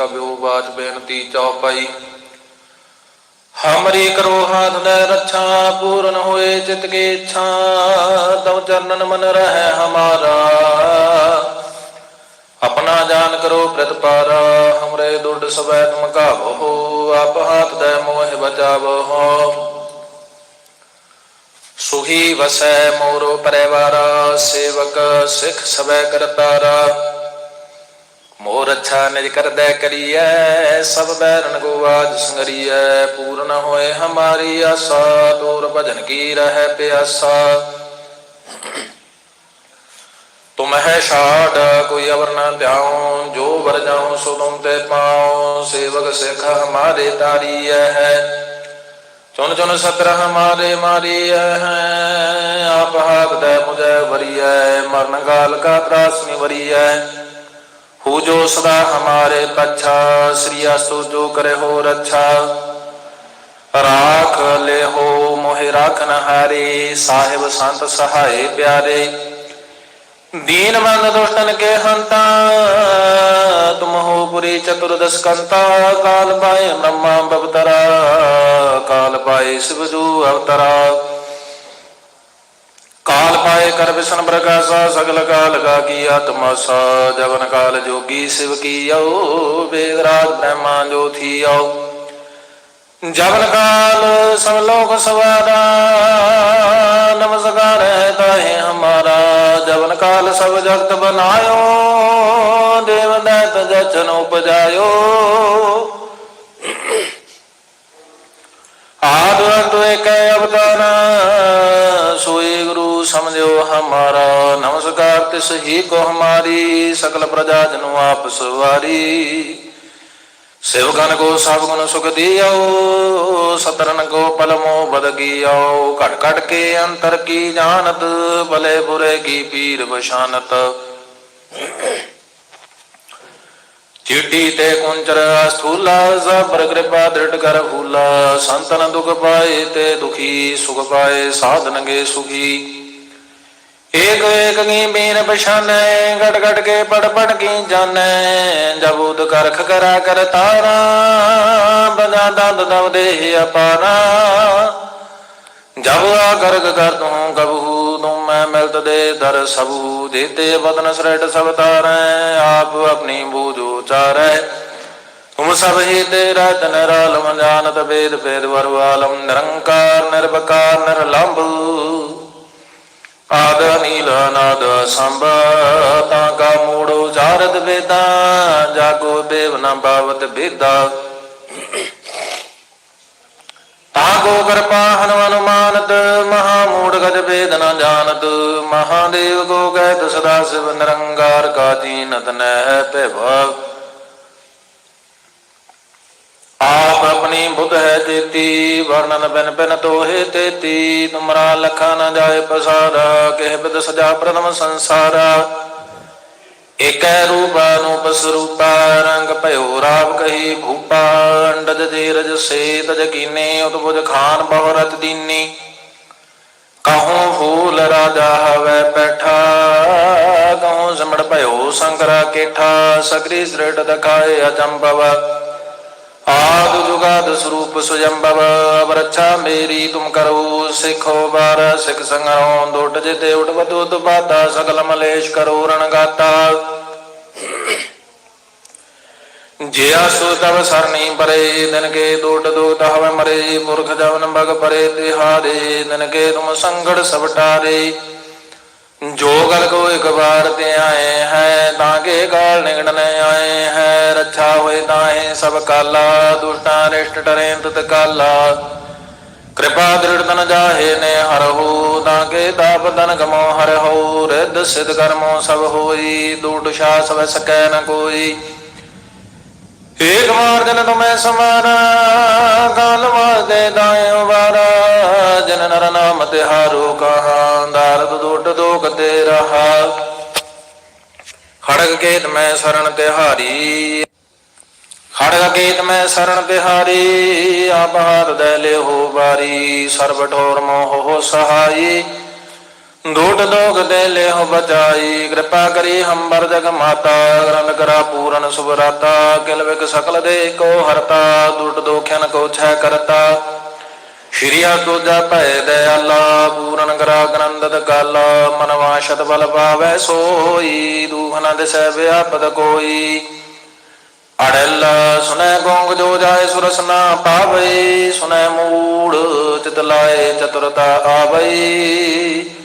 ਕਬਿਓ ਬਾਚ ਬੇਨਤੀ ਚਉਪਈ ਹਮਰੀ ਕਰੋ ਹਾਥ ਦੇ ਰੱਛਾ, ਪੂਰਨ ਹੋਏ ਚਿਤ ਕੀ ਇੱਛਾ, ਤਉ ਚਰਨਨ ਮਨ ਰਹਿ ਹਮਾਰਾ। ਆਪਣਾ ਜਾਨ ਕਰੋ ਪ੍ਰਤਪਾਰਾ ਹਮਰੇ ਦੁਰਡ ਸਵੈ ਤੁਮ ਕਾਬੋ ਆਪ ਹਾਥ ਦੇ ਮੋਹ ਬਚਾਵੋ। ਸੁਹੀ ਵਸੈ ਮੋਰੋ ਪਰਿਵਾਰਾ ਸੇਵਕ ਸਿੱਖ ਸਵੈ ਕਰਤਾਰਾ। ਮੋਰ ਅੱਛਾ ਨਿਜ ਕਰਦੈ ਕਰੀਐ, ਸਭ ਬੈਰਨ ਕੋ ਸੰਗਰੀਐ ਪੂਰਨ ਹੋਏ ਹਮਾਰੀ ਆਸਾ ਤੋਰ ਭਜਨ ਕੀ ਰਹਿ ਪਿਆਸਾ। ਤੁਮ ਹੈ ਛਾੜ, ਕੋਈ ਅਵਰ ਨਾ ਧਿਆਉ ਜੋ ਵਰ ਜਾਉ ਸੋ ਤੁਮ ਤੇ ਪਾਉ ਸੇਵਕ ਸਿੱਖ ਹਮਾਰੇ ਤਾਰੀਐ ਹੈ। ਚੁਣ ਚੁਣ ਸਤਰ ਹਮਾਰੇ ਮਾਰੀਐ ਹੈ, ਆਪ ਹਾਕ ਦੇ ਮੁਝੈ ਵਰੀਐ, ਮਰਨ ਕਾਲ ਕਾ ਤਰਾਸ ਨਿਵਰੀਐ ਹੂ ਜੋ ਸਦਾ ਹਮਾਰੇ ਪਛਾ ਸ੍ਰੀ ਅਸੁ ਜੋ ਕਰੇ ਹੋ ਰੱਛਾ ਰਾਖ ਲੈ ਹੋ ਮੋਹਿ ਰਾਖਨ ਹਾਰੇ, ਸਾਹਿਬ ਸੰਤ ਸਹਾਏ ਪਿਆਰੇ। ਦੀਨ ਦੁਸ਼ਟਨ ਕੇ ਹੰਤਾ, ਤੁਮ ਹੋ ਪੁਰੀ ਚਤੁਰਦਸ ਕੰਤਾ ਕਾਲ ਪਾਏ ਬ੍ਰਹਮਾ ਬਵਤਰਾ, ਕਾਲ ਪਾਏ ਸਿਵਜੂ ਅਵਤਰਾ। ਕਾਲ ਪਾਏ ਕਰ ਵਿਸ਼ਨ ਪ੍ਰਕਾਸ਼ਾ ਸਗਲ ਕਾਲ ਕਾ ਕੀ ਆਤਮਾ ਸਾ ਜਵਨ ਕਾਲ ਜੋਗੀ ਸਿਵ ਕੀਓ ਵੇਦ ਰਾਜ ਬ੍ਰਹਮਾ ਜੋ ਥੀਓ ਜਵਨ ਕਾਲ ਸਭ ਲੋਕ ਸਵਾਰਾ ਨਮਸਕਾਰ ਹੈ ਤਾਹੇ ਹਮਾਰਾ ਜਵਨ ਕਾਲ ਸਭ ਜਗਤ ਬਨਾਇਓ ਦੇਵ ਦੈਤ ਸਮਝਿਓ ਹਮਾਰਾ। ਨਮਸਕਾਰ ਤਿਸ ਹੀ ਕੋ ਹਮਾਰੀ, ਸਕਲ ਪ੍ਰਜਾ ਜਨੁ ਆਪ ਸਵਾਰੀ। ਸੇਵਕਨ ਕੋ ਸਭ ਗੁਣ ਸੁਖ ਦਿਓ ਸਤਰਨ ਕੋ ਪਲਮੋ ਬਦ ਘਟ ਘਟ ਕੇ ਅੰਤਰ ਕੀ ਜਾਣਤ, ਭਲੇ ਬੁਰੇ ਕੀ ਪੀਰ ਬਸ਼ਾਨਤ ਚਿੱਟੀ ਤੇ ਕੁੰਚਰ ਸਥੂਲਾ ਸਬਰ ਕਿਰਪਾ ਦ੍ਰਿੜ ਕਰ ਫੂਲਾ ਸੰਤਨ ਦੁਖ ਪਾਏ ਤੇ ਦੁਖੀ ਸੁਖ ਪਾਏ ਸਾਧਨਗੇ ਸੁਖੀ। ਏਕ ਏਕ ਕੀ ਬੀਨ ਪਛਾਨੈ, ਗੜ ਗੜ ਕੇ ਪੜ ਪੜ ਕੀ ਜਾਣੈ। ਜਬ ਕਰਖ ਕਰਾ ਕਰ ਤਾਰਾ ਬਜਾ ਦੰਦ ਦਵ ਦੇਹ ਅਪਾਰਾ। ਜਬ ਆ ਗਰਗ ਕਰ ਤੂੰ ਕਬਹੂ ਤੁਮ ਮੈਂ ਮਿਲਤ ਦੇ ਦਰ ਸਬੂ। ਦੇਤੇ ਬਦਨ ਸ੍ਰਿਟ ਸਭ ਤਾਰੈ, ਆਪ ਆਪਣੀ ਬੂਝ ਉਚਾਰੈ। ਤੁਮ ਸਭ ਹੀ ਤੇ ਰਤ ਨਰਾਲਮ ਜਾਨਤ ਵੇਦ ਭੇਦ ਵਰਵਾਲਮ ਨਿਰੰਕਾਰ ਨਿਰਭਕਾਰ ਨਿਰਲੰਭ। ਆਦ ਨੀਲ ਨਾਦ ਸੰਭ ਤਾਂ ਕਾ ਮੂੜ ਉਚਾਰਤ ਵੇਦਾ, ਜਾਗੋ ਦੇਵ ਨ ਬਾਵਤ ਬੇਦਾ। ਤਾਗੋ ਕਿਰਪਾ ਹਨੁਮਨ ਮਾਨਤ, ਮਹਾ ਮੂੜ ਗਜ ਵੇਦ ਨ ਜਾਣਤ। ਮਹਾਦੇਵ ਕੋ ਕਹਿ ਸਦਾ ਸਿਵ ਨਿਰੰਕਾਰ ਕਾ ਜੀਨਤ ਨਹਿ ਭਿਵ। ਆਪ ਆਪਣੀ ਬੁੱਧ ਹੈ ਤੇਤੀ, ਵਰਣਨ ਬਿਨ ਬਿਨ ਤੋਹੇ ਤੇਤੀ, ਤੁਮਰਾ ਲਖਾ ਨ ਜਾਏ ਪਸਾਰਾ ਕਹਿ ਬਿਦ ਸਜਾ ਪ੍ਰਥਮ ਸੰਸਾਰਾ। ਏਕੈ ਰੂਪ ਅਨੂਪ ਸਰੂਪਾ, ਰੰਗ ਭਇਓ ਰਾਵ ਕਹੀ ਭੂਪਾ, ਅੰਡਜ ਜੀਰਜ ਸੇ ਤਜ ਕੀਨੇ ਖਾਨ ਬਹੁ ਰਤ ਦੀਨੀ। ਕਹੂੰ ਫੂਲ ਰਾਜਾ ਹਵੈ ਬੈਠਾ, ਕਹੂੰ ਸਿਮੜ ਭਇਓ ਸੰਗਰਾ ਕੇਠਾ, ਸਗਰੀ ਸ੍ਰਿਟ ਦਖਾਏ ਅਜੰਬਵ ਆਦ ਜੁਗਾਦ ਸਰੂਪ ਸੁਜੰਬਵ, ਅਵਰਛਾ ਮੇਰੀ ਤੁਮ ਕਰੋ, ਸਿਖੋ ਬਾਰ, ਸਿਖ ਸੰਗਰੋ ਦੁੱਟ ਜਿਤੇ ਉਠ ਬਦੁੱਧ ਬਾਤਾ ਸਗਲ ਮਲੇਸ਼ ਕਰੋ ਰਣ ਗਾਤਾ। ਜਿਆ ਸੋ ਤਵ ਸਰਣੀ ਪਰੇ, ਦਿਨ ਕੇ ਦੁੱਟ ਦੁਖ ਹਵ ਮਰੇ, ਪੁਰਖ ਜਵਨ ਬਗ ਪਰੇ, ਤਿਹਾਰੇ, ਦਿਨ ਕੇ ਤੁਮ ਸੰਗੜ ਸਭ ਟਾਰੇ। ਜੋ ਗਲ ਕੋ ਇੱਕ ਵਾਰ ਤੇ ਆਏ ਹੈ, ਤਾਂ ਕੇ ਗਾਲ ਨਿਗੜਨ ਆਏ ਹੈ। ਰੱਛਾ ਹੋਏ ਤਾਹੇ ਸਭ ਕਾਲਾ, ਦੁਸ਼ਟਾਂ ਰਿਸ਼ਟ ਟਰੇ ਤਤ ਕਾਲਾ। ਕਿਰਪਾ ਦ੍ਰਿੜ ਤਨ ਜਾਹੇ ਨੇ ਹਰਹੁ ਤਾਂ ਕੇ ਤਾਪ ਤਨ ਗਮੋ ਹਰਹੁ ਰਿੱਧ ਸਿਧ ਕਰਮੋ ਸਭ ਹੋਈ, ਦੂਟ ਸ਼ਾ ਸਭ ਸਕੈ ਨ ਕੋਈ। ਏਕ ਵਾਰ ਦਿਨ ਤੁਮੈ ਸਮਾਨਾ ਕਾਲ ਵਾਦੇ ਦਾਇਓ ਵਾਰਾ। ਜਨ ਨਰ ਨਾਮ ਤਿਹਾਰੋ ਕਹਾ, ਦਾਰਦ ਦੁੱਟ ਦੋਖ ਤੇ ਰਹਾ ਖੜਗ ਕੇਤ ਮੈਂ ਸਰਣ ਤਿਹਾਰੀ ਖੜਗ ਕੇਤ ਮੈਂ ਸਰਣ ਤਿਹਾਰੀ ਆਪ ਹਾਥ ਦੇ ਲਿਓ ਬਾਰੀ ਸਰਬ ਠੋਰ ਮੋਹ ਸਹਾਈ। ਦੂਟ ਦੋਗ ਦੇ ਲਿਓ ਬਚਾਈ। ਕਿਰਪਾ ਕਰੀ ਹੰਬਰ ਜਗ ਮਾਤਾ, ਗ੍ਰੰਥ ਕਰਾ ਪੂਰਨ ਸੁਭਰਾਤਾ ਕਿਲ ਵਿਕ ਸਕਲ ਦੇ ਕੋ ਹਰਤਾ ਦੂਟ ਦੋਖਿਆਨ ਕੋ ਛੈ ਕਰਤਾ। ਸ਼੍ਰੀਆ ਤੁਜਾ ਭੈ ਦਇਆਲਾ ਪੂਰਨ ਕਰਾ ਗ੍ਰੰਥ ਕਾਲਾ ਮਨ ਬਲ ਪਾਵੈ ਸੋਈ, ਦੂਖ ਦਿਸੈ ਵਿਆਪਦ ਕੋਈ। ਅੜਲ ਸੁਨੈ ਗੋਂਗ ਜੋ ਜਾਏ ਸੁਰਸਨਾ ਨਾ ਸੁਨੈ ਮੂੜ ਚਿਤ ਲਾਏ ਚਤੁਰਤਾ ਆਵਈ।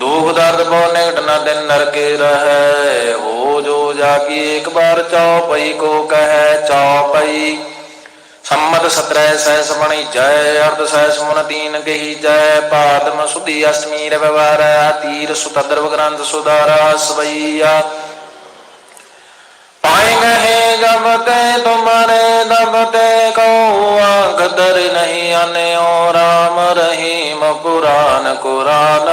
ਦੁਖ ਦਰਦ ਬੋ ਨਿਕਟ ਨ ਦਿਨ ਨਰਕੇ ਰਹੈ। ਹੋ ਜੋ ਜਾਗੀ ਇੱਕ ਬਾਰ ਚੌਪਈ ਕੋ ਕਹੈ ਚੌਪਈ ਸੰਮਤ ਸਤਰੈ ਸਹਿਸ ਮਣੀ ਜੈ, ਅਰਧ ਸਹਿਸ ਮਨ ਤੀਨ ਕਹੀ ਜੈ। ਪਾਦਮ ਸੁਧੀ ਅਸ਼ਟਮੀ ਰਵਿਵਾਰ, ਤੀਰ ਸੁਤਦਰਵ ਗ੍ਰੰਥ ਸੁਧਾਰਾ ਸਵਈਆ। पाएंगे जब ते तुम्हारे दब ते को आंख दर नहीं आने ओ राम रहीम पुराण कुरान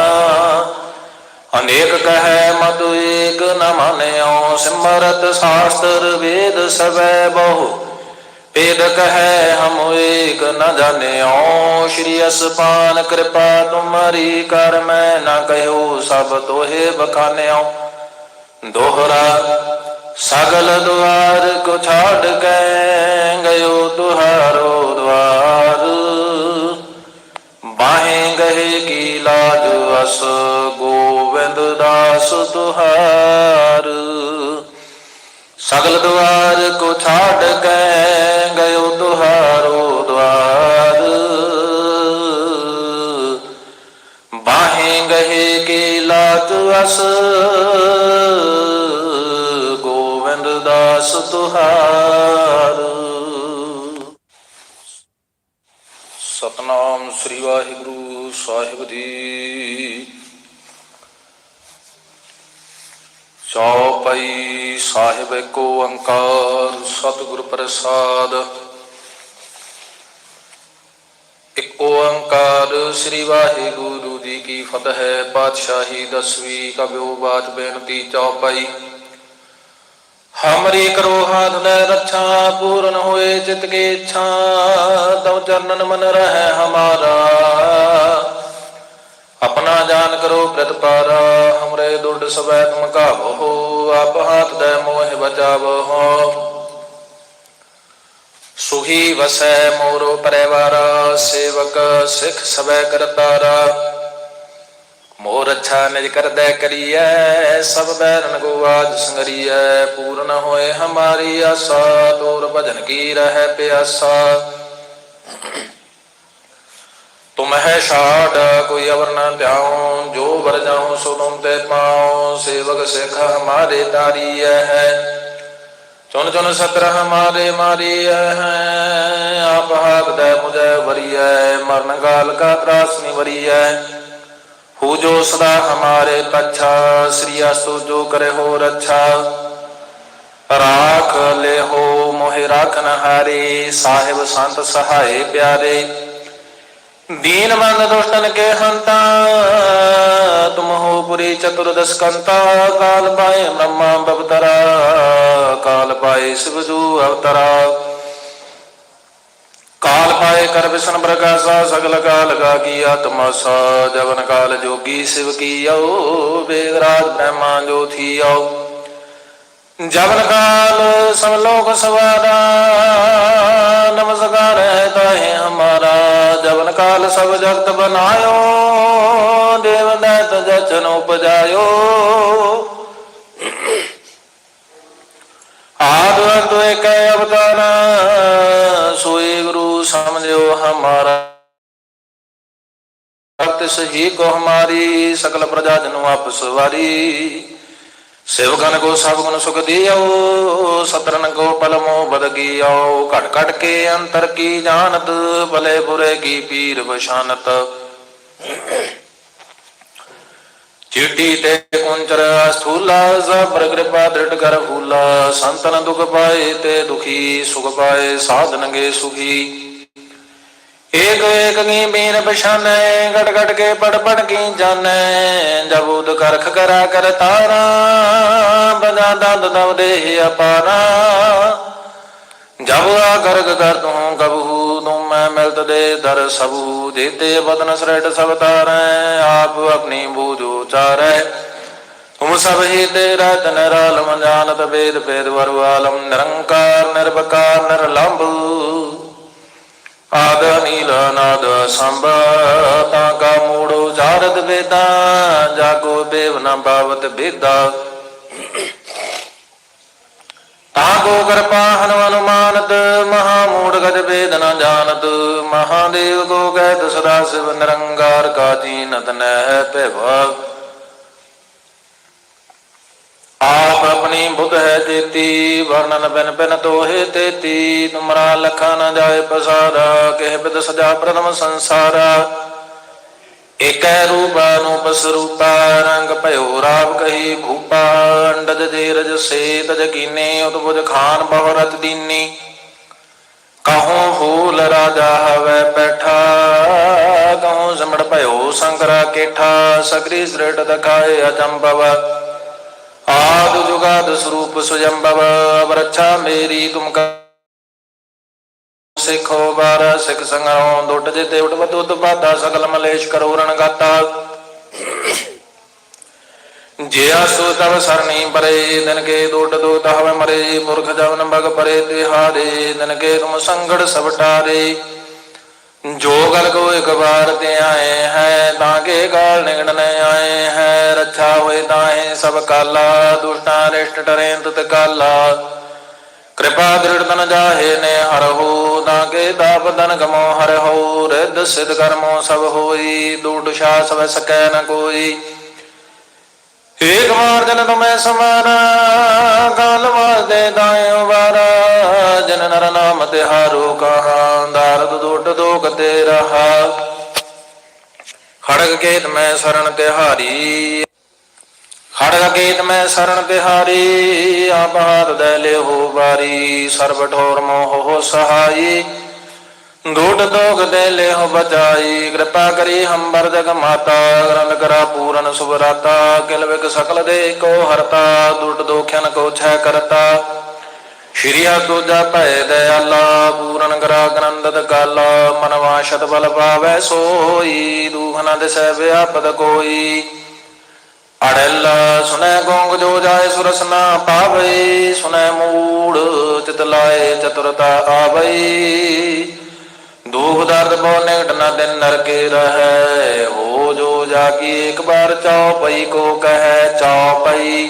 अनेक कहे मधु एक न माने ओ सिमरत शास्त्र वेद सबे बहु वेद कहे हम एक न जाने ओ श्री असपान कृपा तुम्हारी कर मैं न कहो सब तोहे बखाने दोहरा ਸਗਲ ਦੁਆਰ ਕੋ ਛਾੜ ਗਏ ਗਇਓ ਦੁਹਾਰੋ ਦੁਆਰ ਬਾਹੇ ਗਏ ਕੀ ਲਾਜ ਅਸ ਗੋਵਿੰਦ ਦਾਸ ਦੁਹਾਰ। ਸਗਲ ਦੁਆਰ ਕੋ ਛਾੜ ਗਏ ਗਇਓ ਦੁਹਾਰੋ ਦੁਆਰ ਬਾਹੇ ਗਏ ਕੀ ਲਾਜ ਅਸ ਦਾਸ ਤੁਹਾਰ। ਸਤਨਾਮ ਸ੍ਰੀ ਵਾਹਿਗੁਰੂ ਸਾਹਿਬ ਦੀ ਚੌਪਈ ਸਾਹਿਬ ਏਕ ਓੰਕਾਰ ਸਤਿਗੁਰ ਪ੍ਰਸਾਦ। ਇਕ ਓੰਕਾਰ ਸ੍ਰੀ ਵਾਹਿਗੁਰੂ ਜੀ ਕੀ ਫਤਿਹ, ਪਾਤਸ਼ਾਹੀ ਦਸਵੀਂ ਕਬਿਓ ਬਾਤ ਬੇਨਤੀ ਚੌਪਈ ਹਮਰੀ ਕਰੋ ਹਾਥ ਲੈ ਰੱਛਾ, ਪੂਰਨ ਹੋਏ ਚਿਤ ਕੀ ਇੱਛਾ। ਤਉ ਚਰਨਨ ਮਨ ਰਹਿ ਹਮਾਰਾ। ਆਪਣਾ ਜਾਨ ਕਰੋ ਪ੍ਰਤਪਾਰਾ ਹਮਰੇ ਦੁੱਡ ਸਵੈ ਤੁਮ ਕਾਬੋ ਆਪ ਹਾਥ ਦੇ ਮੋਹਿ ਬਚਾਵੋ ਸੁਹੀ ਵਸੈ ਮੋਰੋ ਪਰਿਵਾਰ ਸੇਵਕ ਸਿਖ ਸਵੈ ਕਰਤਾਰਾ। ਮੋਰ ਅੱਛਾ ਨਿਜ ਕਰਦੈ ਕਰੀਐ, ਸਭ ਬੈਰਨ ਕੋ ਆਜ ਸੰਗਰੀਐ ਪੂਰਨ ਹੋਏ ਹਮਾਰੀ ਆਸਾ ਤੋਰ ਭਜਨ ਕੀ ਰਹਿ ਪਿਆਸਾ। ਤੁਮ ਹੈ ਛਾੜ, ਕੋਈ ਅਵਰ ਨਾ ਧਿਆਉ, ਜੋ ਵਰ ਜਾਉ ਸੋ ਤੁਮ ਤੇ ਪਾਉ, ਸੇਵਕ ਸਿਖ ਹਮਾਰੇ ਤਾਰੀਐ ਹੈ। ਚੁਣ ਚੁਨ ਸਤਰ ਹਮਾਰੇ ਮਾਰੀਐ ਹੈ, ਆਪ ਹਾਕ ਦੇ ਮੁਝੈ ਵਰੀਐ, ਮਰਨ ਕਾਲ ਕਾ ਤਰਾਸ ਨਿਵਰੀਐ ਹੋ ਜੋ ਸਦਾ ਹਮਾਰੇ ਪਛਾ ਸ੍ਰੀ ਆਸੋ ਜੋ ਕਰੇ ਹੋ ਰੱਛਾ ਰਾਖ ਲੈ ਹੋ ਮੋਹਿ ਰਾਖਨ ਹਾਰੇ, ਸਾਹਿਬ ਸੰਤ ਸਹਾਏ ਪਿਆਰੇ। ਦੀਨ ਦੁਸ਼ਟਨ ਕੇ ਹੰਤਾ, ਤੁਮ ਹੋ ਪੁਰੀ ਚਤੁਰਦਸ ਕਾਲ ਪਾਏ ਬ੍ਰਹਮਾ ਬਵਤਰਾ, ਕਾਲ ਪਾਏ ਸਿਵਜੂ ਅਵਤਰਾ। ਕਾਲ ਪਾਏ ਕਰ ਵਿਸ਼ਨ ਪ੍ਰਕਾਸ਼ਾ, ਸਗਲ ਕਾਲ ਗਾ ਕੀ ਆਤਮਾਸਾ ਜਵਨ ਕਾਲ ਜੋਗੀ ਸਿਵ ਕੀਓ ਵੇਦ ਰਾਜ ਬ੍ਰਹਮਾ ਜੋ ਥੀਓ ਜਵਨ ਕਾਲ ਸਭ ਲੋਕ ਸਵਾਰਾ, ਨਮਸਕਾਰ ਹੈ ਤਾਹੇ ਹਮਾਰਾ। ਜਵਨ ਕਾਲ ਸਭ ਜਗਤ ਬਨਾਇਓ, ਦੇਵ ਦੈਤ ਜਚਨ ਉਪਜਾਇਓ। ਆਦ ਅੰਤ ਇੱਕ ਅਵਤਾਰ ਗੁਰੂ ਸਮਝਿਓ ਹਮਾਰਾ। ਭਗਤ ਸਹੀ ਕੋ ਹਮਾਰੀ ਸਕਲ ਪ੍ਰਜਾ ਜਨੁ ਆਪਸ ਵਾਰੀ। ਕੋ ਸਭ ਗੁਣ ਸੁਖ ਦਿਓ ਸਤਰਨ ਕੋ ਪਲਮੋ ਬਦ ਘਟ ਘਟ ਕੇ ਅੰਤਰ ਕੀ ਜਾਣਤ, ਭਲੇ ਬੁਰੇ ਕੀ ਪੀਰ ਬਸ਼ਾਨਤ ਚਿੱਟੀ ਤੇ ਕੁੰਚਰ ਸਥੂਲਾ ਸਬਰ ਕਿਰਪਾ ਦ੍ਰਿੜ ਕਰ ਫੂਲਾ ਸੰਤਨ ਦੁਖ ਪਾਏ ਤੇ ਦੁਖੀ, ਸੁਖ ਪਾਏ ਸਾਧਨਗੇ ਸੁਖੀ। ਏਕ ਏਕ ਕੀ ਬੀਨ ਪਛਾਨੈ ਗੜ ਗੜ ਕੇ ਪੜ ਪੜ ਕੀ ਜਾਣੈ। ਜਬ ਕਰਖ ਕਰਾ ਕਰ ਤਾਰਾ ਬਜਾ ਦੰਦ ਦਵ ਦੇਹ ਅਪਾਰਾ। ਜਬ ਆ ਕਰਗ ਕਰ ਤੂੰ ਕਬਹੂ ਤੁਮ ਮੈਂ ਮਿਲਤ ਦੇ ਦਰ ਸਬੂ। ਜੀਤੇ ਬਦਨ ਸ੍ਰਿਟ ਸਭ ਤਾਰੈ, ਆਪ ਆਪਣੀ ਬੂਝ ਉਚਾਰੈ। ਤੁਮ ਸਭ ਹੀ ਤੇ ਰਤ ਨਿਰਾਲਮ ਜਾਣਤ ਵੇਦ ਭੇਦ ਵਰੁ ਆਲਮ ਨਿਰੰਕਾਰ, ਨਿਰਵਕਾਰ, ਨਿਰਲੰਭ। ਆਦ ਨੀਲ ਨਾਦ ਸੰਭ, ਤਾ ਕਾ ਮੂੜ ਉਚਾਰਤ ਵੇਦਾ, ਜਾਗੋ ਦੇਵ ਨ ਬਾਵਤ ਬੇਦਾ। ਤਾਗੋ ਕਿਰਪਾ ਹਨੁ ਅਨੁਮਾਨਤ ਮਹਾ ਮੂੜ ਗਜ ਵੇਦ ਨ ਜਾਣਤ। ਮਹਾਦੇਵ ਕੋ ਕਹਿਤ ਸਦਾ ਸਿਵ ਨਿਰੰਕਾਰ ਕਾ ਜੀਨਤ ਨਹਿ ਭੈਵਾ। ਆਪ ਆਪਣੀ ਬੁੱਧ ਹੈ ਜੇਤੀ, ਵਰਣਨ ਬਿਨ ਬਿਨ ਤੋਹੇ ਤੇਤੀ, ਤੁਮਰਾ ਲਖਾ ਨ ਜਾਏ ਪਸਾਰਾ ਕਹਿ ਬਿਦ ਸਜਾ ਪ੍ਰਥਮ ਸੰਸਾਰਾ। ਏਕੈ ਰੂਪ ਅਨੂਪ ਸਰੂਪਾ ਰੰਗ ਭਇਓ ਰਾਵ ਕਹੀ ਭੂਪਾ, ਅੰਡਜ ਦੇ ਰਜ ਸੇ ਤਜ ਕੀਨੇ ਉਤਬੁਜ ਖਾਨ ਬਹੁ ਰਤ ਦੀਨੀ। ਕਹੂੰ ਫੂਲ ਰਾਜਾ ਹਵੇ ਬੈਠਾ, ਕਹੋ ਜ਼ਮੜ ਭਇਓ ਸੰਕਰਾ ਕੇਠਾ, ਸਗਰੀ ਸ੍ਰਿਟ ਦਖਾਏ ਅਜੰਬਵ ਆਦ ਜੁਗਾਦ ਸਰੂਪ ਸੁਜੰਬਵ, ਅਵਰਛਾ ਮੇਰੀ ਤੁਮ ਕਾ ਸਿੱਖੋ ਬਾਰ, ਸਿੱਖ ਸੰਗਰੋਂ ਦੁੱਟ ਜੇ ਤੇ ਉਠ ਦੁੱਧ ਬਾਦਾ ਸਗਲ ਮਲੇਸ਼ ਕਰੋ ਰਣ ਜੇ ਆਸੋ ਤਵ ਸਰਣੀ ਪਰੇ, ਦਿਨ ਕੇ ਦੁੱਟ ਦੋ ਤਹਵੇ ਮਰੇ ਪੁਰਖ ਜਵਨ ਬਗ ਪਰੇ ਤਿਹਾਰੇ ਦਿਨ ਕੇ ਤੁਮ ਸੰਗੜ ਸਭ ਜੋ ਗਲ ਕੋ ਇੱਕ ਬਾਰ ਤੇ ਆਏ ਹੈ, ਤਾਂ ਕੇ ਗਾਲ ਨਿਗੜਨ ਆਏ ਹੈ। ਰੱਛਾ ਹੋਏ ਤਾਹੇ ਸਭ ਕਾਲਾ, ਦੁਸ਼ਟਾਂ ਰਿਸ਼ਟ ਟਰੇ ਤਤ ਕਾਲਾ। ਕਿਰਪਾ ਦ੍ਰਿੜ ਤਨ ਜਾਹੇ ਨੇ ਹਰਹੁ ਤਾਂ ਕੇ ਤਾਪ ਦਨ ਗਮੋ ਹਰਹੁ ਰਿੱਧ ਸਿਧ ਕਰਮੋ ਸਭ ਹੋਈ, ਦੂਟ ਸ਼ਾ ਸਭ ਸਕੈ ਨ ਕੋਈ। ਏਕ ਵਾਰ ਜਨ ਤੁਮੈ ਸਮਾਨਾ ਕਾਲ ਵਾਦੇ ਦਾਇ ਵਾਰਾ। ਜਨ ਨਰ ਨਾਮ ਤਿਹਾਰੋ ਕਹਾ ਦਾਰਦ ਦੁਟ ਦੋਖ ਤੇ ਰਹਾ। ਖੜਗ ਕੇਤ ਮੈਂ ਸਰਣ ਤਿਹਾਰੀ ਖੜਗ ਕੇਤ ਮੈਂ ਸਰਣ ਤਿਹਾਰੀ ਆਪ ਦੇ ਲਿਓ ਬਾਰੀ ਸਰਬ ਠੋਰ ਮੋਹ ਸਹਾਈ। ਡੂਡ ਦੋਗ ਦੇ ਲਿਓ ਬਚਾਈ, ਕਿਰਪਾ ਕਰੀ ਹੰਬਰ ਜਗ ਮਾਤਾ, ਗ੍ਰੰਥ ਕਰਾ ਪੂਰਨ ਸੁਭਰਾਤਾ ਕਿਲ ਵਿਕ ਸਕਲ ਦੇ ਕੋ ਹਰਤਾ ਦੁੱਟ ਦੋਖਿਆਨ ਕੋ ਛੈ ਕਰਤਾ। ਸ਼੍ਰੀ ਦੂਜਾ ਭੈ ਦਇਆਲਾ, ਪੂਰਨ ਕਰਾ ਗ੍ਰੰਥਤ ਕਾਲਾ ਮਨ ਵਾਸ਼ਤ ਬਲ ਪਾਵੈ ਸੋਈ, ਦੂਖ ਨ ਦਿਸੈ ਵਿਆਪਤ ਕੋਈ। ਅੜਲ ਸੁਨੈ ਗੋਂਗ ਜੋ ਜਾਏ ਸੁਰਸਨਾ ਨਾ ਸੁਨੈ ਮੂੜ ਚਿਤ ਲਾਏ ਚਤੁਰਤਾ ਆਵਈ। ਦੁਖ ਦਰਦ ਬੋ ਨਿਕਟ ਨ ਦਿਨ ਨਰਕੇ ਰਹੈ ਹੋ ਜੋ ਜਾਗੀ ਇੱਕ ਬਾਰ ਚਾਉ ਪਈ ਕੋ ਕਹੈ ਚਾਉ ਪਈ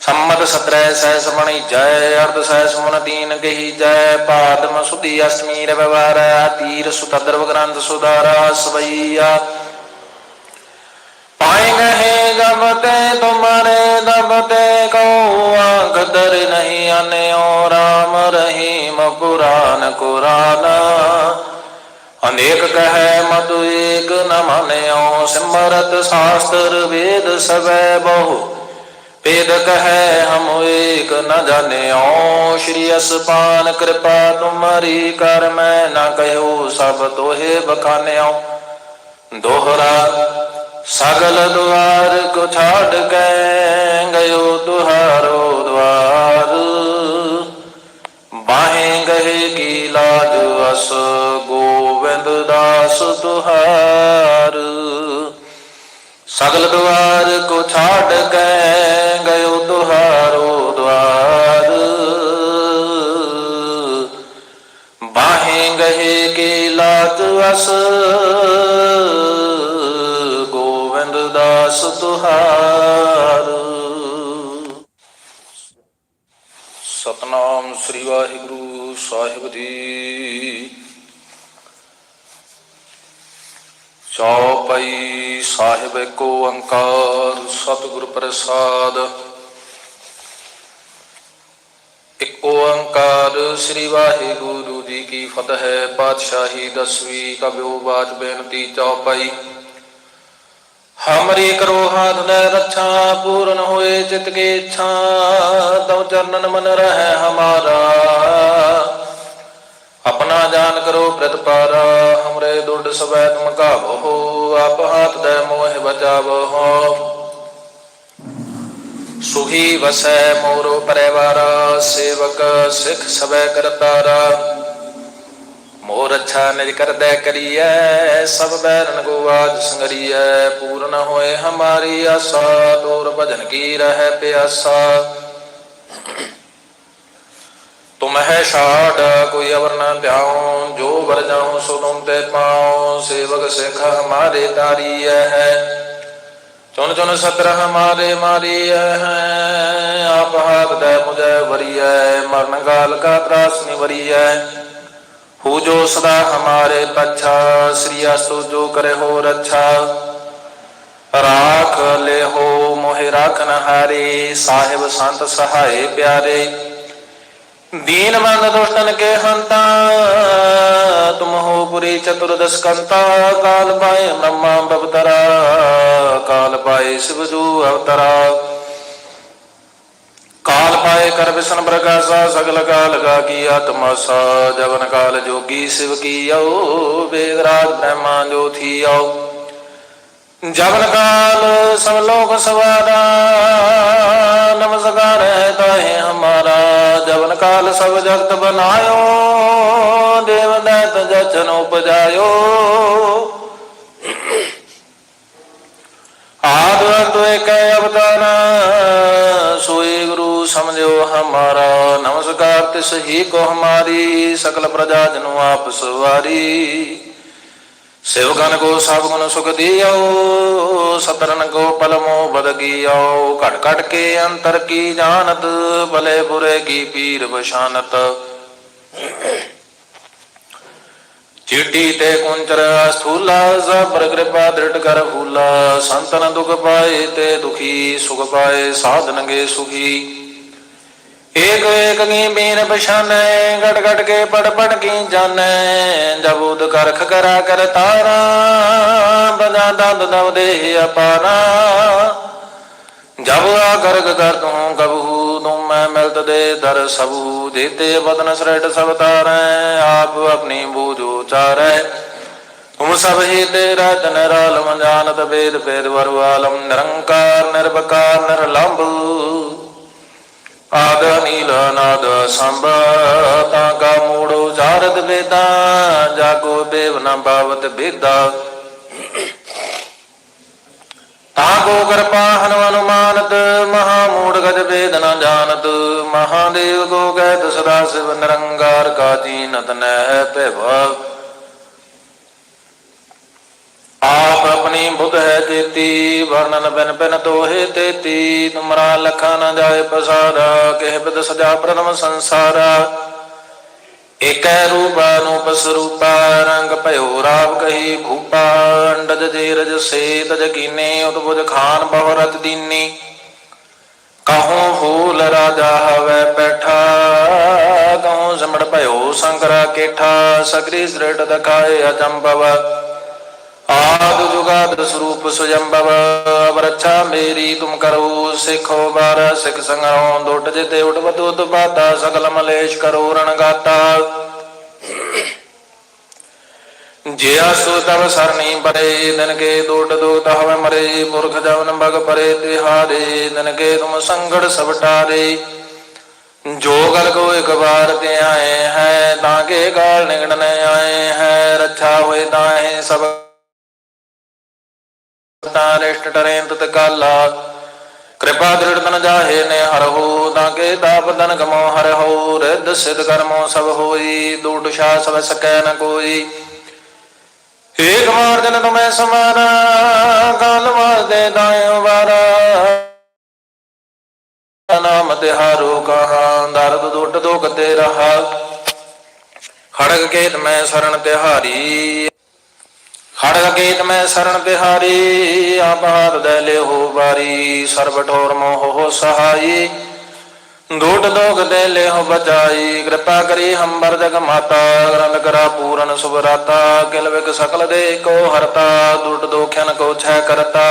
ਸੰਮਤ ਸਤਰੈ ਸਹਿਸ ਮਣੀ ਜੈ ਅਰਧ ਸਹਿਸ ਮਨ ਤੀਨ ਗਹੀ ਜੈ ਪਾਦਮ ਸੁਧੀ ਅਸ਼ਮੀ ਰਵਿਵਾਰ ਤੀਰ ਸੁਤਦਰਵ ਗ੍ਰੰਥ ਸੁਧਾਰਾ ਸਵਈਆ ਪਾਏਂਗੇ ਜਬ ਤੇ ਤੁਮਰੇ ਦਬ ਤੇ ਕੋ ਆਂਖ ਦਰ ਨਹੀਂ ਅਨਿਓ ਰਾਮ ਰਹੀਮ ਪੁਰਾਨ ਕੁਰਾਨ ਅਨੇਕ ਕਹੈ ਮਤੁ ਏਕ ਨ ਮਨਿਓ, ਸਿਮਰਤ ਸ਼ਾਸਤਰ ਵੇਦ ਸਵੈ ਬਹੁ। ਭੇਦ ਕਹੈ ਹਮ ਏਕ ਨ ਜਾਣਿਓ, ਸ਼੍ਰੀ ਅਸਪਾਨ ਕਿਰਪਾ ਤੁਮਰੀ ਕਰ ਮੈਂ ਨ ਕਹਿਓ ਸਭ ਤੋਹੇ ਬਖਾਨਿਓ। ਦੋਹਰਾ, ਸਗਲ ਦੁਆਰ ਕੋ ਛਾੜ ਕੇ ਗਇਓ ਦੁਹਾਰੋ ਦੁਆਰ। ਬਾਹੇ ਗਏ ਕੀ ਗੋਵਿੰਦ ਦਾਸ ਦੁਹਾਰ ਸਗਲ ਦੁਆਰ ਕੋ ਛਾੜ ਕੇ ਗਇਓ ਦੁਹਾਰੋ ਦੁਆਰ ਬਾਹੇ ਗਏ ਕੀ ਲਾਜ ਅਸ ਗੋਵਿੰਦ ਦਾਸ ਤੁਹਾਰ। ਸਤਨਾਮ ਸ੍ਰੀ ਵਾਹਿਗੁਰੂ ਸਾਹਿਬ ਦੀ। ਚੌਪਈ ਸਾਹਿਬ ਏਕ ਓੰਕਾਰ ਸਤਿਗੁਰ ਪ੍ਰਸਾਦ। ਇੱਕ ਓੰਕਾਰ ਸ੍ਰੀ ਵਾਹਿਗੁਰੂ ਜੀ ਕੀ ਫਤਿਹ, ਪਾਤਸ਼ਾਹੀ ਦਸਵੀਂ ਕਬਿਓ ਬਾਤ ਬੇਨਤੀ ਚੌਪਈ ਹਮਰੀ ਕਰੋ ਹਾਥ ਦੇ ਰੱਛਾ, ਪੂਰਨ ਹੋਏ ਚਿਤ ਕੀ ਇੱਛਾ। ਤਉ ਚਰਨਨ ਮਨ ਰਹਿ ਹਮਾਰਾ। ਆਪਣਾ ਜਾਨ ਕਰੋ ਪ੍ਰਤਪਾਰਾ ਹਮਰੇ ਦੁੱਡ ਸਵੈ ਤੁਮ ਕਾਬੋ ਆਪ ਹਾਥ ਦੇ ਮੋਹ ਬਚਾਵੋ ਸੁਹੀ ਵਸੈ ਮੋਰੋ ਪਰਿਵਾਰ ਸੇਵਕ ਸਿੱਖ ਸਭੈ ਕਰਤਾਰਾ। ਮੋਰ ਅੱਛਾ ਨਿਜ ਕਰਦੈ ਕਰੀਐ, ਸਭ ਬੈਰਨ ਕੋ ਸੰਗਰੀਐ ਪੂਰਨ ਹੋਏ ਹਮਾਰੀ ਆਸਾ ਤੋਰ ਭਜਨ ਕੀ ਰਹਿ ਪਿਆਸਾ। ਤੁਮ ਹੈ ਛਾੜ, ਕੋਈ ਅਵਰ ਨ ਧਿਆਉ, ਜੋ ਵਰ ਜਾਉ ਸੋ ਤੁਮ ਤੇ ਪਾਉ, ਸੇਵਕ ਸਿੱਖ ਹਮਾਰੇ ਤਾਰੀਐ ਹੈ। ਚੁਣ ਚੁਨ ਸਤਰ ਹਮਾਰੇ ਮਾਰੀਐ ਹੈ, ਆਪ ਹਾਥ ਦੇ ਮੁਝੈ ਵਰੀਐ, ਮਰਨ ਕਾਲ ਕਾ ਤਰਾਸ ਨਿਵਰੀਐ। ਹੋ ਜੋ ਸਦਾ ਹਮਾਰੇ ਪਛਾ, ਸ੍ਰੀ ਅਸਤੁ ਜੋ ਕਰੇ ਹੋ ਰੱਛਾ। ਰਾਖ ਲੈ ਹੋ ਮੋਹਿ ਰਾਖਨ ਹਾਰੇ, ਸਾਹਿਬ ਸੰਤ ਸਹਾਏ ਪਿਆਰੇ। ਦੀਨ ਬੰਦ ਦੁਸ਼ਟਨ ਕੇ ਹੰਤਾ, ਤੁਮ ਹੋ ਪੁਰੀ ਚਤੁਰਦਸ ਕੰਤਾ ਕਾਲ ਪਾਏ ਬ੍ਰਹਮਾ ਬਵਤਰਾ, ਕਾਲ ਪਾਏ ਸਿਵ ਜੂ ਅਵਤਰਾ। ਕਾਲ ਪਾਏ ਕਰ ਵਿਸ਼ਨ ਪ੍ਰਕਾਸ਼ਾ, ਸਗਲ ਕਾਲ ਕਾ ਕੀ ਆਤਮਾਸਾ ਜਵਨ ਕਾਲ ਜੋਗੀ ਸਿਵ ਕੀਓ ਵੇਦ ਰਾਜ ਬ੍ਰਹਮਾ ਜੋ ਥੀਓ ਜਵਨ ਕਾਲ ਸਭ ਲੋਕ ਸਵਾਰਾ, ਨਮਸਕਾਰ ਹੈ ਤਾਹੇ ਹਮਾਰਾ। ਜਵਨ ਕਾਲ ਸਭ ਜਗਤ ਬਨਾਇਓ, ਦੇਵ ਦੈਤ ਜਚਨ ਉਪਜਾਇਓ। ਆਦ ਅੰਤ ਏਕ ਅਵਤਾਰ ਸੋਈ ਗੁਰੂ ਸਮਝਿਓ ਹਮਾਰਾ, ਨਮਸਕਾਰ ਤਿਸ ਹੀ ਕੋ ਹਮਾਰੀ, ਸਕਲ ਪ੍ਰਜਾ ਜਨੁ ਆਪ ਸਵਾਰੀ। ਸੇਵਕਨ ਕੋ ਸਭ ਗੁਣ ਸੁਖ ਦਿਓ ਸਤਰਨ ਕੋ ਪਲਮੋ ਬਦ ਗਿਓ ਘਟ ਘਟ ਕੇ ਅੰਤਰ ਕੀ ਜਾਣਤ, ਭਲੇ ਬੁਰੇ ਕੀ ਪੀਰ ਬਸ਼ਾਨਤ ਚਿੱਟੀ ਤੇ ਕੁੰਚਰ ਸਥੂਲਾ ਸਬਰ ਕਿਰਪਾ ਦ੍ਰਿੜ ਕਰ ਫੂਲਾ ਸੰਤਨ ਦੁਖ ਪਾਏ ਤੇ ਦੁਖੀ, ਸੁਖ ਪਾਏ, ਸਾਧਨਗੇ ਸੁਖੀ। ਏਕ ਏਕ ਕੀ ਬੀਨ ਪਛਾਨੈ ਗਟ ਗਟ ਕੇ ਪੜ ਪੜ ਕੀ ਜਾਣੈ। ਜਬ ਕਰਖ ਕਰਾ ਕਰ ਤਾਰਾ ਬਜਾ ਦੰਦ ਦਵ ਦੇ ਅਪਾਰਾ। ਜਬ ਆ ਗਰਗ ਕਰ ਤੂੰ ਕਬਹੂ ਤੁਮ ਮੈਂ ਮਿਲਤ ਦੇ ਦਰ ਸਬੂ। ਦੇਤੇ ਬਦਨ ਸ੍ਰਿਟ ਸਭ ਤਾਰੈ, ਆਪ ਆਪਣੀ ਬੂਝ ਉਚਾਰੈ। ਤੁਮ ਸਭ ਹੀ ਤੇ ਰਤਨ ਰਾਲਮ ਜਾਨਤ ਵੇਦ ਭੇਦ ਵਰੁ ਨਿਰੰਕਾਰ ਨਿਰਭਕਾਰ ਨਿਰਲੰਭ। ਆਦ ਨੀਲ ਨਾਦ ਸੰਭ, ਤਾਂ ਕਾ ਮੂੜ ਉਚਾਰਤ ਵੇਦਾ, ਜਾਗੋ ਬੇਵ ਬਾਵਤ ਬੇਦਾ ਤਾਂ ਕਿਰਪਾ ਹਨੁ ਅਨੁਮਾਨਤ ਮਹਾ ਮੂੜ ਗਜ ਵੇਦ ਨ ਜਾਣਤ। ਮਹਾਦੇਵ ਕੋ ਕਹਿਤ ਸਦਾ ਸਿਵ ਨਿਰੰਗਾਰ ਕਾ ਜੀਨਤ ਨਹਿ ਭੈਭਵ ਆਪ ਆਪਣੀ ਬੁੱਧ ਹੈ ਜੇਤੀ, ਵਰਣਨ ਬਿਨ ਬਿਨ ਤੋਹੇ ਤੇਤੀ, ਤੁਮਰਾ ਲਖਾ ਨ ਜਾਏ ਪਸਾਰਾ ਕਹਿ ਬਿਦ ਸਜਾ ਪ੍ਰਣਮ ਸੰਸਾਰਾ। ਏਕੈ ਰੂਪ ਅਨੂਪ ਸਰੂਪਾ, ਰੰਗ ਭਇਓ ਰਾਵ ਕਹੀ ਖੂਪਾ, ਅੰਡਜ ਜੇਰਜ ਸੇ ਤਜ ਕੀਨੇ ਉਤਬੁਜ ਖਾਨ ਬਹੁ ਰਤ ਦੀਨੀ। ਕਹੂੰ ਫੂਲ ਰਾਜਾ ਹਵੈ ਬੈਠਾ, ਕਹੂੰ ਜ਼ਮੜ ਭਇਓ ਸੰਕਰਾ ਕੇਠਾ, ਸਗਰੀ ਸ੍ਰਿਟ ਦਖਾਏ ਅਜੰਬਵ ਆਦ ਜੁਗਾਦ ਸਰੂਪ ਸੁਜੰਬਵ ਅਵਰਛਾ ਮੇਰੀ ਤੁਮ ਕਰੋ, ਸਿਖੋ ਬਾਰ, ਸਿਖ ਸੰਗਰੋ, ਦੁੱਟ ਜਿਤੇ ਉਟ ਬਦੁੱਧ ਬਾਤਾ ਸਗਲ ਮਲੇਸ਼ ਕਰੋ ਰਣ ਗਾਤਾ। ਜਿਆ ਸੋ ਤਵ ਸਰਣੀ ਬਰੇ ਦਿਨ ਕੇ ਦੋਟ ਦੋਤ ਹਵ ਮਰੇ ਪੁਰਖ ਜਵਨ ਬਗ ਪਰੇ, ਤਿਹਾਰੇ ਦਿਨ ਕੇ ਤੁਮ ਸੰਗੜ ਸਭ ਜੋ ਗਲ ਕੋ ਇੱਕ ਵਾਰ ਤੇ ਆਏ ਹੈ, ਤਾਂ ਕੇ ਗਾਲ ਨਿਗੜਨ ਆਏ ਹੈ, ਰੱਛਾ ਹੋਏ ਤਾਹੇ ਸਭ ਤਾਂ ਰਿਸ਼ਟ ਟਰੇਂਤ ਤਕਾਲਾ ਕਿਰਪਾ ਦ੍ਰਿੜ ਤਨ ਜਾਹੇ ਨੇ ਹਰਹੁ ਤਾਂ ਕੇ ਦਾਪ ਤਨ ਕਮੋ ਹਰਹੁ ਰਿੱਧ ਸਿਧ ਕਰਮੋ ਸਭ ਹੋਈ, ਦੂਟ ਸ਼ਾ ਸਭ ਸਕੈ ਨ ਕੋਈ। ਏਕ ਵਾਰ ਜਨ ਤੁਮੈ ਸਮਾਨਾ ਕਾਲ ਵਾਰ ਦੇ ਦਾਇ ਵਾਰਾ। ਨਾਮ ਤਿਹਾਰੋ ਕਹਾ, ਦਰਦ ਦੁੱਟ ਦੁਖ ਤੇ ਰਹਾ। ਖੜਗ ਕੇਤ ਮੈਂ ਸਰਣ ਤਿਹਾਰੀ। ਖੜਗ ਕੇਤ ਮੈਂ ਸਰਣ ਤਿਹਾਰੀ ਆਪ ਦੇ ਲਿਓ ਬਾਰੀ ਸਰਬ ਠੋਰ ਮੋਹ ਹੋ ਸਹਾਈ। ਦੂਟ ਦੋਗ ਦੇ ਲਿਓ ਬਚਾਈ ਕਿਰਪਾ ਕਰੀ ਹੰਬਰ ਜਗ ਮਾਤਾ, ਗ੍ਰੰਥ ਕਰਾ ਪੂਰਨ ਸੁਭਰਾਤਾ ਕਿਲ ਵਿਕ ਸਕਲ ਦੇ ਕੋ ਹਰਤਾ, ਦੂਟ ਦੋਖਿਆਨ ਕੋ ਛੈ ਕਰਤਾ।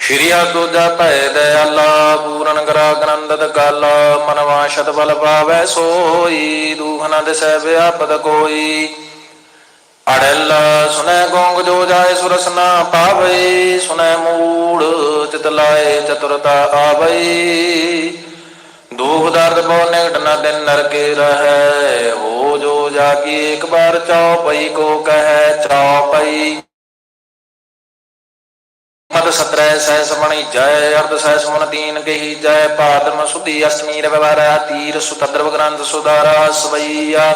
ਸ਼੍ਰੀ ਦੂਜਾ ਭੈ ਦਇਆਲਾ, ਪੂਰਨ ਕਰਾ ਗ੍ਰੰਥਤ ਗਾਲਾ ਮਨ ਵਾਸ਼ਤ ਬਲ ਪਾਵੈ ਸੋਈ ਦੂਖ ਨ ਦਿਸੈ ਵਿਆਪਤ ਕੋਈ। ਅੜਲ ਸੁਨੈ ਗੋਂਗ ਜੋ ਜਾਏ ਸੁਰਸਨਾ ਪਾਵਈ ਸੁਨੈ ਮੂੜ ਚਿਤ ਲਾਏ ਚਤੁਰਤਾ ਆਵਈ। ਦੁਖ ਦਰਦ ਬੋ ਨਿਕਟ ਨ ਦਿਨ ਨਰਕੇ ਰਹੈ, ਹੋ ਜੋ ਜਾਗੀ ਇੱਕ ਬਾਰ ਚੌਪਈ ਕੋ ਕਹੈ, ਚੌਪਈ। ਮਦ ਸਤਰੈ ਸਹਿ ਸਮਣੀ ਜੈ, ਅਰਧ ਸਹਿ ਸਮਨ ਤੀਨ ਕਹੀ ਜੈ, ਪਾਦਮ ਸੁਧੀ ਅਸ਼ਮੀਰ ਰਵਿਵਾਰ, ਤੀਰ ਸੁਤਦਰਵ ਗ੍ਰੰਥ ਸੁਧਾਰਾ ਸਵਈਆ।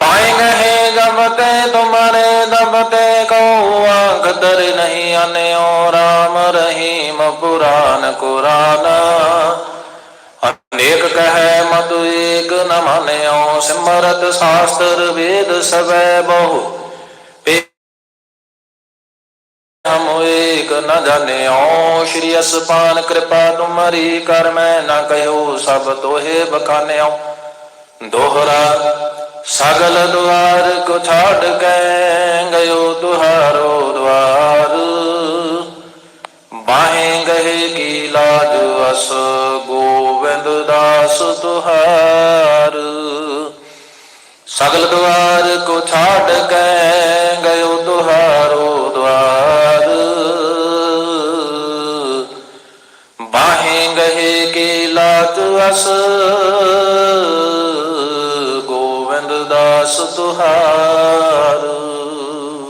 ਪਾਏਂਗੇ ਜਬ ਤੇ ਤੁਮਰੇ ਦਬ ਤੇ ਕੋ ਆਂਖ, ਦਰ ਨਹੀਂ ਅਨਿਓ ਰਾਮ ਰਹੀਮ ਪੁਰਾਨ ਕੁਰਾਨ। ਅਨੇਕ ਕਹੈ ਮਤੁ ਏਕ ਨ ਮਾਨਿਓ, ਸਿਮਰਤ ਸ਼ਾਸਤਰ ਵੇਦ ਸਵੈ ਬਹੁ। ਪੇ ਹਮ ਏਕ ਨ ਜਾਣਿਓ, ਸ਼੍ਰੀ ਅਸਪਾਨ ਕਿਰਪਾ ਤੁਮਰੀ ਕਰ, ਮੈਂ ਨ ਕਹਿਓ ਸਭ ਤੋਹੇ ਬਖਾਨਿਓ। ਸਗਲ ਦੁਆਰ ਕੋ ਛਾੜ ਕੇ ਗਇਓ ਤੁਹਾਰੋ ਦੁਆਰ। ਬਾਹੇ ਗਏ ਕੀ ਲਾਜ ਅਸ ਗੋਵਿੰਦ ਦਾਸ ਤੁਹਾਰ। ਸਗਲ ਦੁਆਰ ਕੋ ਛਾੜ ਕੇ ਗਇਓ ਤੁਹਾਰੋ ਦੁਆਰ। ਬਾਹੇ ਗਏ ਕੀ ਲਾਜ ਅਸ ਦਾਸ ਤੁਹਾਰੂ।